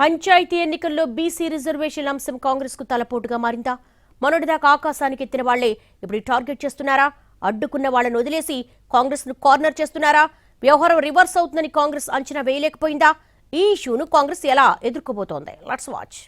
పంచాయతీ ఎన్నికల్లో BC reservation అంశం కాంగ్రెస్కు తలపోటుగా మారిందా? మొన్నటిదాకా ఆకాశానికి ఎత్తిన వాళ్ళే ఇప్పుడు టార్గెట్ చేస్తున్నారా? అడ్డుకున్న వాళ్ళను వదిలేసి కాంగ్రెస్ను కార్నర్ చేస్తున్నారా? వ్యవహారం రివర్స్ అవుతుందని కాంగ్రెస్ అంచనా వేయలేకపోయిందా? ఈ ఇష్యూను కాంగ్రెస్ ఎలా ఎదుర్కోబోతోంది? లెట్స్ వాచ్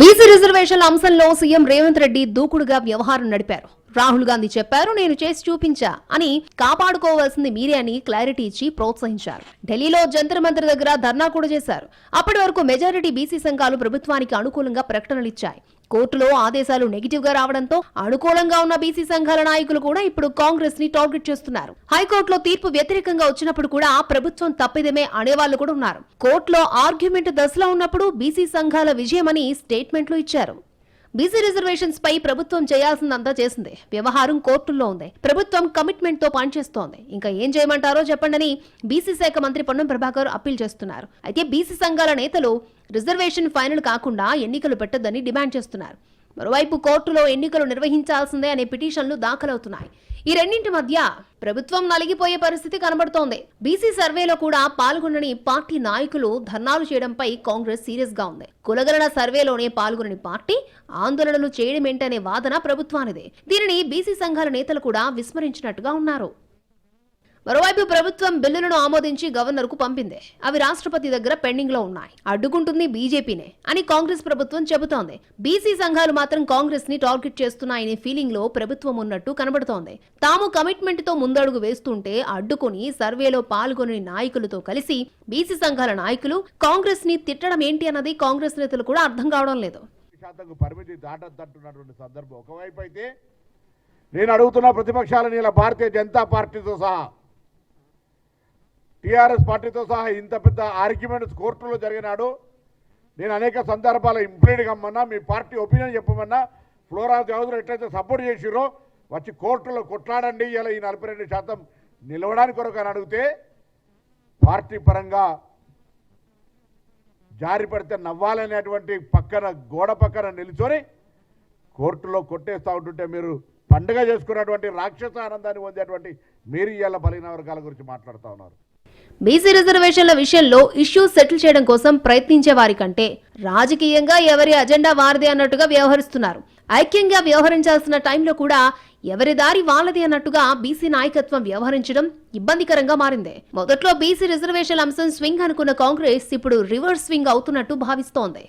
బీసీ రిజర్వేషన్ల అంశంలో సీఎం రేవంత్ రెడ్డి దూకుడుగా వ్యవహారం నడిపారు. రాహుల్ గాంధీ చెప్పారు నేను చేసి చూపించా అని కాపాడుకోవాల్సింది మీరే అని క్లారిటీ ఇచ్చి ప్రోత్సహించారు. ఢిల్లీలో జంతర్ మంతర్ దగ్గర ధర్నా కూడా చేశారు. అప్పటి వరకు మెజారిటీ బీసీ సంఘాలు ప్రభుత్వానికి అనుకూలంగా ప్రకటనలు ఇచ్చాయి. కోర్టులో ఆదేశాలు నెగిటివ్గా రావడంతో అనుకూలంగా ఉన్న బీసీ సంఘాల నాయకులు కూడా ఇప్పుడు కాంగ్రెస్ని టార్గెట్ చేస్తున్నారు. హైకోర్టులో తీర్పు వ్యతిరేకంగా వచ్చినప్పుడు కూడా ప్రభుత్వం తప్పిదమే అనేవాళ్ళు కూడా ఉన్నారు. కోర్టులో ఆర్గ్యుమెంట్ దశలో ఉన్నప్పుడు బీసీ సంఘాల విజయమని స్టేట్మెంట్లు ఇచ్చారు. బీసీ రిజర్వేషన్స్ పై ప్రభుత్వం చేయాల్సిందంతా చేసింది. వ్యవహారం కోర్టుల్లో ఉంది. ప్రభుత్వం కమిట్మెంట్తో పనిచేస్తోంది. ఇంకా ఏం చేయమంటారో చెప్పండని బీసీ శాఖ మంత్రి పొన్నం ప్రభాకర్ అప్పీల్ చేస్తున్నారు. అయితే బీసీ సంఘాల నేతలు రిజర్వేషన్ ఫైనల్ కాకుండా ఎన్నికలు పెట్టొద్దని డిమాండ్ చేస్తున్నారు. మరోవైపు కోర్టులో ఎన్నికలు నిర్వహించాల్సిందే అనే పిటిషన్లు దాఖలవుతున్నాయి. ఈ రెండింటి మధ్య ప్రభుత్వం నలిగిపోయే పరిస్థితి కనబడుతోంది. బీసీ సర్వేలో కూడా పాల్గొనని పార్టీ నాయకులు ధర్నాలు చేయడంపై కాంగ్రెస్ సీరియస్గా ఉంది. కులగణన సర్వేలోనే పాల్గొనని పార్టీ ఆందోళనలు చేయడమేంటనే వాదన ప్రభుత్వానిదే. దీనిని బీసీ సంఘాల నేతలు కూడా విస్మరించినట్టుగా ఉన్నారు. మరోవైపు ప్రభుత్వం బిల్లులను ఆమోదించి గవర్నర్కు పంపింది. అవి రాష్ట్రపతి దగ్గర పెండింగ్లో ఉన్నాయి. అడ్డుకుంటుంది బీజేపీనే అని కాంగ్రెస్ ప్రభుత్వం చెబుతోంది. బీసీ సంఘాలు మాత్రం కాంగ్రెస్ని టార్గెట్ చేస్తున్నాయనే ఫీలింగ్లో ప్రభుత్వం ఉన్నట్టు కనబడుతోంది. తాము కమిట్మెంట్తో ముందడుగు వేస్తుంటే అడ్డుకుని సర్వేలో పాల్గొని నాయకులతో కలిసి బీసీ సంఘాల నాయకులు కాంగ్రెస్ని తిట్టడం ఏంటి అన్నది కాంగ్రెస్ నేతలు కూడా అర్థం కావడం లేదు. శాతంకు పరిమితి దాటద్దంటున్నటువంటి సందర్భం ఒకవైపు అయితే నేను అడుగుతున్న ప్రతిపక్షాలను ఇలా భారతీయ జనతా పార్టీతో సహా టీఆర్ఎస్ పార్టీతో సహా ఇంత పెద్ద ఆర్గ్యుమెంట్స్ కోర్టులో జరిగినాడు నేను అనేక సందర్భాలు ఇంప్లీడ్ కమ్మన్నా మీ పార్టీ ఒపీనియన్ చెప్పమన్నా ఫ్లోరా చౌదరి ఎట్లయితే సపోర్ట్ చేసిరో వచ్చి కోర్టులో కొట్లాడండి ఇలా ఈ నలభై రెండు శాతం నిలవడానికి కొరకు అని అడిగితే పార్టీ పరంగా జారి పడితే నవ్వాలనేటువంటి పక్కన గోడ పక్కన నిలుచొని కోర్టులో కొట్టేస్తూ ఉంటుంటే మీరు పండుగ చేసుకున్నటువంటి రాక్షస ఆనందాన్ని పొందేటువంటి మీరు ఇవాళ బలహీన వర్గాల గురించి మాట్లాడుతూ ఉన్నారు. బీసీ రిజర్వేషన్ల విషయంలో ఇష్యూ సెటిల్ చేయడం కోసం ప్రయత్నించే వారి కంటే రాజకీయంగా ఎవరి అజెండా వారిది అన్నట్టుగా వ్యవహరిస్తున్నారు. ఐక్యంగా వ్యవహరించాల్సిన టైంలో కూడా ఎవరి దారి వాళ్ళది అన్నట్టుగా బీసీ నాయకత్వం వ్యవహరించడం ఇబ్బందికరంగా మారింది. మొదట్లో బీసీ రిజర్వేషన్ల అంశం స్వింగ్ అనుకున్న కాంగ్రెస్ ఇప్పుడు రివర్స్ స్వింగ్ అవుతున్నట్టు భావిస్తోంది.